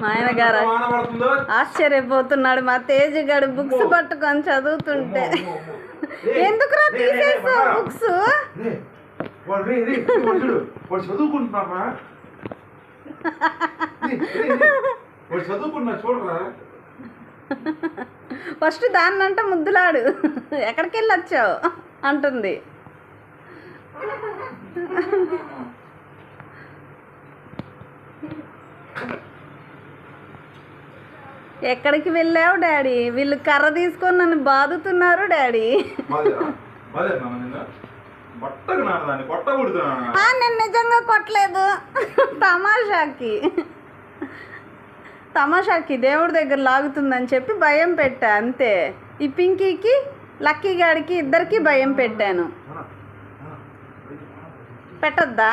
మా ఆయన గారు ఆశ్చర్యపోతున్నాడు. మా తేజ్ గడు బుక్స్ పట్టుకొని చదువుతుంటే. ఎందుకురా తీసేస్తావు. బుక్స్? చదువుకున్నా చూడరా. ఫస్ట్ దాన్నంట ముద్దులాడు. ఎక్కడికి వెళ్ళి వచ్చావు? అంటుంది. ఎక్కడికి వెళ్ళావు డాడీ? వీళ్ళు కర్ర తీసుకొని నన్ను బాదుతున్నారు డాడీ. నేను నిజంగా కొట్టలేదు. తమాషాకి. తమాషాకి దేవుడి దగ్గర లాగుతుందని చెప్పి భయం పెట్టా అంతే. ఈ పింకీకి లక్కీ గాడికి ఇద్దరికి భయం పెట్టాను. పెట్టొద్దా?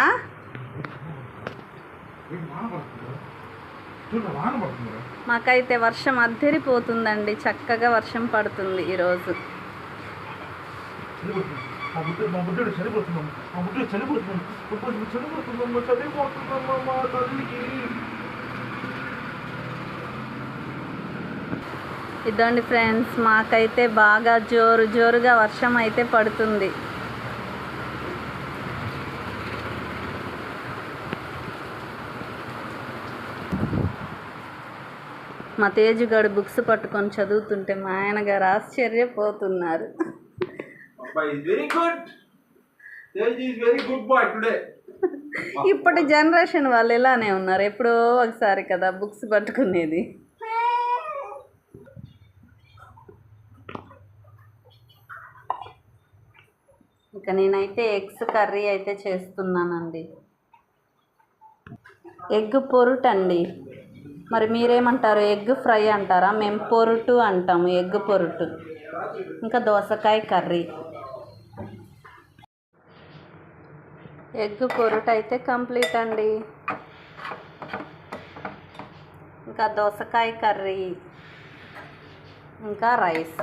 మాకైతే వర్షం అద్దరిపోతుందండి. చక్కగా వర్షం పడుతుంది ఈరోజు ఇదండి ఫ్రెండ్స్ మాకైతే బాగా జోరు జోరుగా వర్షం అయితే పడుతుంది. మా తేజుగాడు బుక్స్ పట్టుకొని చదువుతుంటే మా ఆయన గారు ఆశ్చర్యపోతున్నారు ఇప్పటి జనరేషన్ వాళ్ళు ఇలానే ఉన్నారు. ఎప్పుడో ఒకసారి కదా బుక్స్ పట్టుకునేది. ఇక నేనైతే ఎగ్స్ కర్రీ అయితే చేస్తున్నానండి. ఎగ్ పొరుటు అండి మరి మీరేమంటారు? ఎగ్ ఫ్రై అంటారా? మేము పొరుటు అంటాము ఎగ్ పొరుటు. ఇంకా దోసకాయ కర్రీ. ఎగ్ పొరుటు అయితే కంప్లీట్ అండి ఇంకా దోసకాయ కర్రీ. ఇంకా రైస్.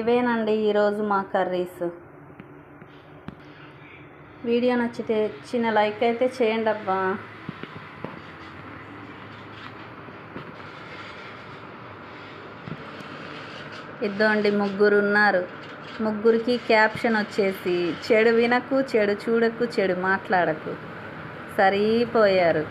ఇవేనండి ఈరోజు మా కర్రీస్. వీడియో నచ్చితే చిన్న లైక్ అయితే చేయండి అబ్బా. ఇద్దండి ముగ్గురు ఉన్నారు ముగ్గురికి క్యాప్షన్ వచ్చేసి చెడు వినకు చెడు చూడకు చెడు మాట్లాడకు. సరిపోయారు.